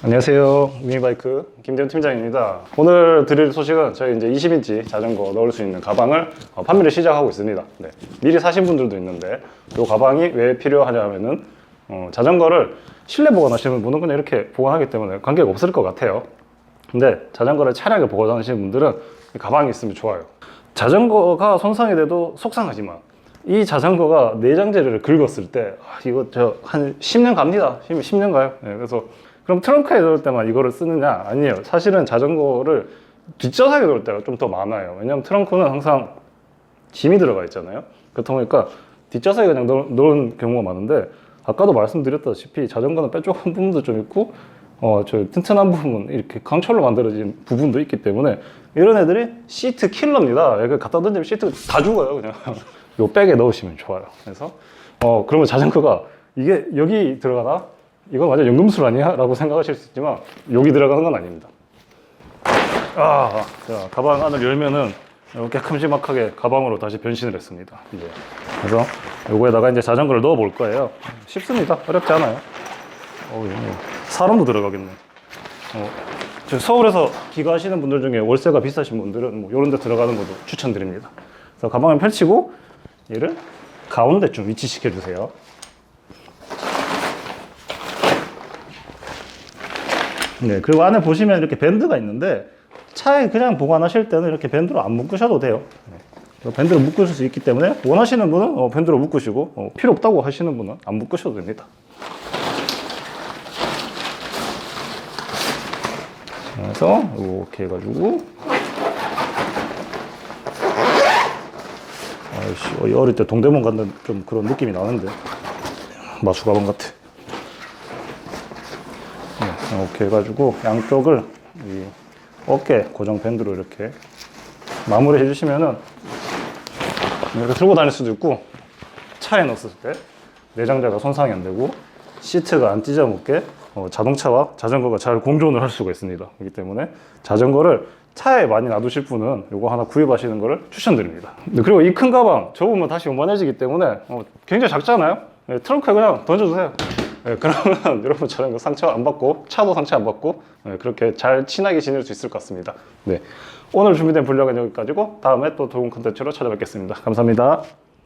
안녕하세요. 미니바이크 김대훈 팀장입니다. 오늘 드릴 소식은 저희 이제 20인치 자전거 넣을 수 있는 가방을 어, 판매를 시작하고 있습니다. 네. 미리 사신 분들도 있는데 이 가방이 왜 필요하냐면은 어, 자전거를 실내 보관하시는 분은 그냥 이렇게 보관하기 때문에 관계가 없을 것 같아요. 근데 자전거를 차량에 보관하시는 분들은 이 가방이 있으면 좋아요. 자전거가 손상이 돼도 속상하지만 이 자전거가 내장재를 긁었을 때 아, 이거 저 한 10년 갑니다. 10년 가요. 네, 그래서 그럼 트렁크에 넣을 때만 이거를 쓰느냐? 아니에요. 사실은 자전거를 뒷좌석에 넣을 때가 좀 더 많아요. 왜냐면 트렁크는 항상 짐이 들어가 있잖아요. 그렇다 보니까 뒷좌석에 그냥 넣, 넣은 경우가 많은데 아까도 말씀드렸다시피 자전거는 뾰족한 부분도 좀 있고 어, 저 튼튼한 부분 이렇게 강철로 만들어진 부분도 있기 때문에 이런 애들이 시트 킬러입니다. 이거 갖다 던지면 시트 다 죽어요, 그냥. 요 백에 넣으시면 좋아요. 그래서 어 그러면 자전거가 이게 여기 들어가나? 이건 완전 연금술 아니야? 라고 생각하실 수 있지만 여기 들어가는 건 아닙니다. 아, 자, 가방 안을 열면은 이렇게 큼지막하게 가방으로 다시 변신을 했습니다. 이제 그래서 요거에다가 이제 자전거를 넣어 볼 거예요. 쉽습니다. 어렵지 않아요. 어, 예. 사람도 들어가겠네. 어, 저 서울에서 귀가하시는 분들 중에 월세가 비싸신 분들은 뭐 이런 데 들어가는 것도 추천드립니다. 그래서 가방을 펼치고 얘를 가운데쯤 위치시켜 주세요. 네, 그리고 안에 보시면 이렇게 밴드가 있는데 차에 그냥 보관하실 때는 이렇게 밴드로 안 묶으셔도 돼요. 네. 밴드로 묶으실 수 있기 때문에 원하시는 분은 어, 밴드로 묶으시고 어, 필요 없다고 하시는 분은 안 묶으셔도 됩니다. 그래서 이렇게 해가지고 아이씨 어, 어릴 때 동대문 갔는 좀 그런 느낌이 나는데 마수 가방 같아. 네, 이렇게 해가지고 양쪽을 이 어깨 고정 밴드로 이렇게 마무리 해주시면은 이렇게 들고 다닐 수도 있고 차에 넣었을 때 내장재가 손상이 안 되고 시트가 안 찢어 먹게 어, 자동차와 자전거가 잘 공존을 할 수가 있습니다. 그렇기 때문에 자전거를 차에 많이 놔두실 분은 이거 하나 구입하시는 것을 추천드립니다. 네, 그리고 이 큰 가방 접으면 다시 요만해지기 때문에 어, 굉장히 작잖아요. 네, 트렁크에 그냥 던져주세요. 네, 그러면 여러분처럼 이거 상처 안 받고 차도 상처 안 받고 네, 그렇게 잘 친하게 지낼 수 있을 것 같습니다. 네, 오늘 준비된 분량은 여기까지고 다음에 또 좋은 컨텐츠로 찾아뵙겠습니다. 감사합니다.